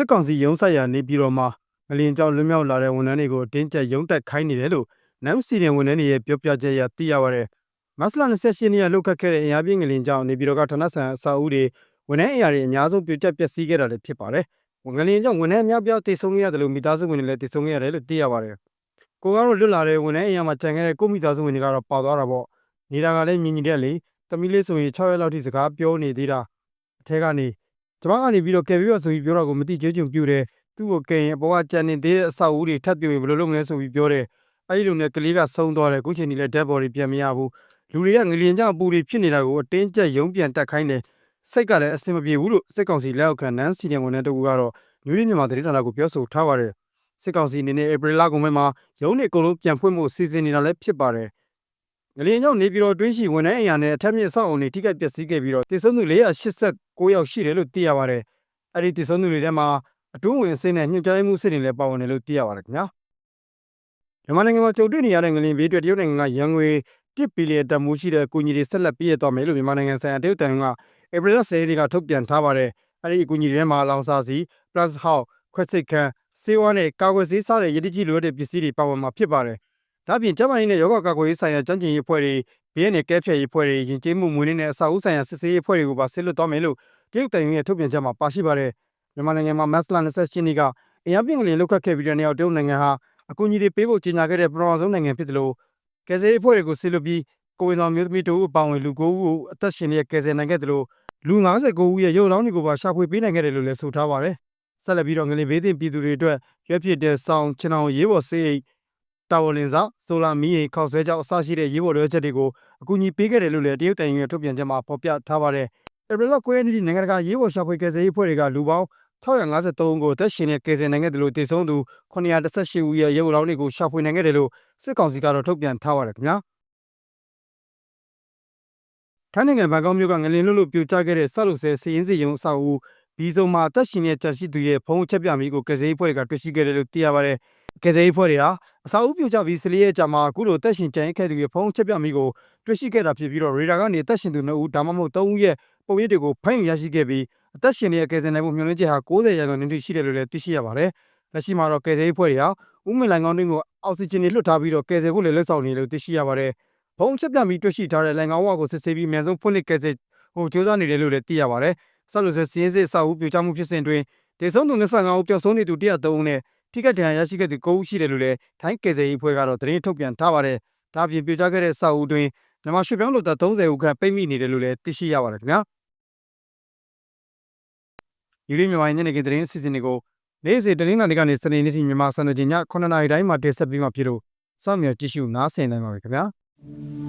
စစ်ကောင်စီရုံးဆိုင်ရာနေပြည်တော်မှာငလျင်ကြောင့်လွတ်မြောက်လာတဲ့ဝန်ထမ်းတွေကိုအတင်းကျပ်ရုံးတက်ခိုင်းနေတယ်လို့နမ်စီရင်ဝန်ထမ်းတွေရဲ့ပြောပြချက်အရသိရပါတယ်။မတ်လ28ရက်နေ့ကလှုပ်ခတ်ခဲ့တဲ့အင်အားပြင်းငလျင်ကြောင့်နေပြည်တော်ကဌာနဆိုင်အဆောက်အဦတွေဝန်ထမ်းအရာတွေအများဆုံးပြိုကျပျက်စီးခဲ့တာလည်းဖြစ်ပါတယ်။ငလျင်ကြောင့်ဝန်ထမ်းအများပြားတိတ်ဆုံးခဲ့ရတယ်လို့မိသားစုဝင်တွေလည်းတိတ်ဆုံးခဲ့ရတယ်လို့သိရပါတယ်။ကိုကတော့လွတ်လာတဲ့ဝန်ထမ်းအရာမှာကြံခဲ့တဲ့ကိုမိသားစုဝင်တွေကတော့ပါသွားတာပေါ့။နေတာကလည်းမြင်ကြီးတဲ့လေတမီးလေးဆိုရင်6ရက်လောက်ထိစကားပြောနေသေးတာအထက်ကနေ ကျမကနေပြီးတော့ကယ်ပြီးတော့ဆိုပြီးပြောတာကိုမတိကျကျုံပြူတယ်သူ့ကိုကယ်ရင်အပေါ်ကကြံနေသေးတဲ့အဆောက်အဦတွေထပ်ပြိုရင်ဘယ်လိုလုပ်မလဲဆိုပြီးပြောတယ်အဲဒီလိုနဲ့ကလေးကဆုံးသွားတယ်အခုချိန်ကြီးလဲ dead body ပြန်မရဘူးလူတွေကငလျင်ကြောင့်အပူတွေဖြစ်နေတာကိုအတင်းကျပ်ရုံးပြန်တက်ခိုင်းတယ်စိတ်ကလည်းအဆင်မပြေဘူးလို့စစ်ကောင်စီလက်အောက်ခံနန်းစီနီဝန်ထမ်းတကူကတော့မျိုးရင်းမြန်မာသတင်းဌာနကိုပြောဆိုထားပါတယ်စစ်ကောင်စီအနေနဲ့ဧပြီလကုန်ပိုင်းမှာရုံးနေအကုန်လုံးပြန်ဖွင့်ဖို့စီစဉ်နေတာလည်းဖြစ်ပါတယ် ငလျင်ကြောင့်နေပြည်တော်တွင်းရှိဝန်ထမ်းအရာနဲ့အထက်မြင့်ဆောက်အုံတွေထိခိုက်ပျက်စီးခဲ့ပြီးတော့တည်ဆုံသူ489ယောက်ရှိတယ်လို့သိရပါတယ်အဲ့ဒီတည်ဆုံသူတွေထဲမှာအတွင်းဝင်အဆင့်နဲ့ညှိနှိုင်းမှုအဆင့်တွေလည်းပါဝင်တယ်လို့သိရပါတယ်ခင်ဗျာမြန်မာနိုင်ငံမှာကြုံတွေ့နေရတဲ့ငလျင်ဘေးအတွက်တရုတ်နိုင်ငံကရန်ငွေ1ဘီလီယံတန်ဖိုးရှိတဲ့အကူအညီတွေဆက်လက်ပေးရသွားမယ်လို့မြန်မာနိုင်ငံဆိုင်ရာတရုတ်တန်ကဧပြီလ10ရက်နေ့ကထုတ်ပြန်ထားပါတယ်အဲ့ဒီအကူအညီတွေထဲမှာလောင်စာစီ plus house ခွက်စိတ်ခန်းစေဝါနဲ့ကာကွယ်ဆေးစားတဲ့ရည်တကြီးလိုအပ်တဲ့ပစ္စည်းတွေပါဝင်မှာဖြစ်ပါတယ် ဒါပြင်ကျန်းမာရေးနဲ့ယောဂကာကွယ်ရေးဆိုင်ရာကြံ့ကျင်ရေးအဖွဲ့တွေဘေးနဲ့ကဲဖြတ်ရေးအဖွဲ့တွေယဉ်ကျေးမှုမွေးနေ့နဲ့အစာအုပ်ဆိုင်ရာစစ်ဆေးရေးအဖွဲ့တွေကိုပါဆစ်လွတ်သွားမယ်လို့တရုတ်တန်ရဲ့ထုတ်ပြန်ချက်မှာပါရှိပါတယ်မြန်မာနိုင်ငံမှာမတ်လ28ရက်နေ့ကအင်အားပြင်းကလေးလောက်ခတ်ခဲ့ပြီးတဲ့နောက်တရုတ်နိုင်ငံဟာအကူအညီတွေပေးဖို့ကြေညာခဲ့တဲ့ပထမဆုံးနိုင်ငံဖြစ်တယ်လို့ကယ်ဆယ်ရေးအဖွဲ့တွေကိုဆစ်လွတ်ပြီးကိုဝင်ဆောင်မျိုးသမီးတို့အပောင်ဝင်လူ9ဦးကိုအသက်ရှင်လျက်ကယ်ဆယ်နိုင်ခဲ့တယ်လို့လူ59ဦးရဲ့ရုပ်လောင်းတွေကိုပါရှာဖွေပေးနိုင်ခဲ့တယ်လို့လည်းဆိုထားပါတယ်ဆက်လက်ပြီးတော့ငလင်ဘေးသင့်ပြည်သူတွေအတွက်ရွက်ဖြစ်တဲ့ဆောင်းချင်အောင်ရေးပေါ်စေးအိ တ်တာဝလင်စာဆိုလာမီးရေခောက်ဆွဲကြောက်အစရှိတဲ့ရေးပေါ်လိုချက်တွေကိုအကူအညီပေးခဲ့တယ်လို့လည်းတရုတ်တိုင်ရဲ့ထုတ်ပြန်ချက်မှာဖော်ပြထားပါတယ်။ဧပြီလ9ရက်နေ့နိုင်ငံတကာရေးပေါ်ရှာဖွေကယ်ဆယ်ရေးအဖွဲ့တွေကလူပေါင်း653ဦးကိုသက်ရှင်တဲ့ကယ်ဆယ်နိုင်ခဲ့တယ်လို့တည်ဆုံးသူ918ဦးရဲ့ရုပ်လောင်းတွေကိုရှာဖွေနိုင်ခဲ့တယ်လို့စစ်ကောင်စီကတော့ထုတ်ပြန်ထားပါတယ်ခင်ဗျာ။ထိုင်းနိုင်ငံဘန်ကောက်မြို့ကငလင်လွတ်လို့ပြိုကျခဲ့တဲ့ဆောက်လုပ်ဆဲစီရင်စီယုံအဆောက်အဦဘီဇုံမှာတက်ရှင်တဲ့ကြာရှိသူရဲ့ဖုံးချက်ပြမီကိုကယ်ဆယ်ရေးအဖွဲ့ကတွေ့ရှိခဲ့တယ်လို့သိရပါတယ်။ကယ်ဆယ်ရေးအဖွဲ့တွေဟာ အဆောက်အဦပြိုကျပြီးစလီရဲ့ကြာမှာအခုလိုတက်ရှင်ကြံရခဲ့သူရဲ့ဖုံးချက်ပြမီကိုတွေ့ရှိခဲ့တာဖြစ်ပြီးတော့ရေဒါကနေတက်ရှင်သူ2ဦးဒါမှမဟုတ်3ဦးရဲ့ပုံရိပ်တွေကိုဖမ်းယူရရှိခဲ့ပြီးအသက်ရှင်နေတဲ့ကယ်ဆယ်နိုင်မှုမျှော်လင့်ချက်ဟာ90ရာခိုင်နှုန်းထိရှိတယ်လို့လည်းသိရှိရပါတယ်။လက်ရှိမှာတော့ကယ်ဆယ်ရေးအဖွဲ့တွေဟာဥမင်လိုင်ကောင်းတွင်းကိုအောက်ဆီဂျင်တွေလွှတ်ထားပြီးတော့ကယ်ဆယ်ဖို့လည်းလက်ဆောင်နေလို့သိရှိရပါတယ်။ဘုံချက်ပြပြီးတွေ့ရှိထားတဲ့လိုင်ကောင်းဝါကိုစစ်ဆေးပြီးအမြန်ဆုံးဖွင့်လှစ်ကယ်ဆယ်ဟိုစ조사နေတယ်လို့လည်းသိရပါတယ်။ဆက်လို့ဆက်စီးရင်စစ်အဆောက်အဦပြိုကျမှုဖြစ်စဉ်တွင်ဒေဆုံးသူ25ဦးပျောက်ဆုံးနေသူ103ဦးနဲ့ ထိခိုက်ဒဏ်ရာရရှိခဲ့သူ9ဦးရှိတယ်လို့လည်းထိုင်းကယ်ဆယ်ရေးအဖွဲ့ကတော့သတင်းထုတ်ပြန်ထားပါတယ်။ဒါပြင်ပြိုကျခဲ့တဲ့ဆောက်အဦတွင်မြန်မာရွှေပြောင်းလူသား30ဦးခန့်ပိတ်မိနေတယ်လို့လည်းသိရှိရပါတယ်ခင်ဗျာ။ယူရီမြန်မာညနေခင်းသတင်းအစီအစဉ်တွေကိုနေ့စဉ်တနင်္လာနေ့ကနေစနေနေ့ထိမြန်မာစံတော်ချိန်ည9:00နာရီတိုင်းမှာတင်ဆက်ပေးမှာဖြစ်လို့စောင့်မျှော်ကြည့်ရှုနားဆင်နိုင်ပါမယ်ခင်ဗျာ။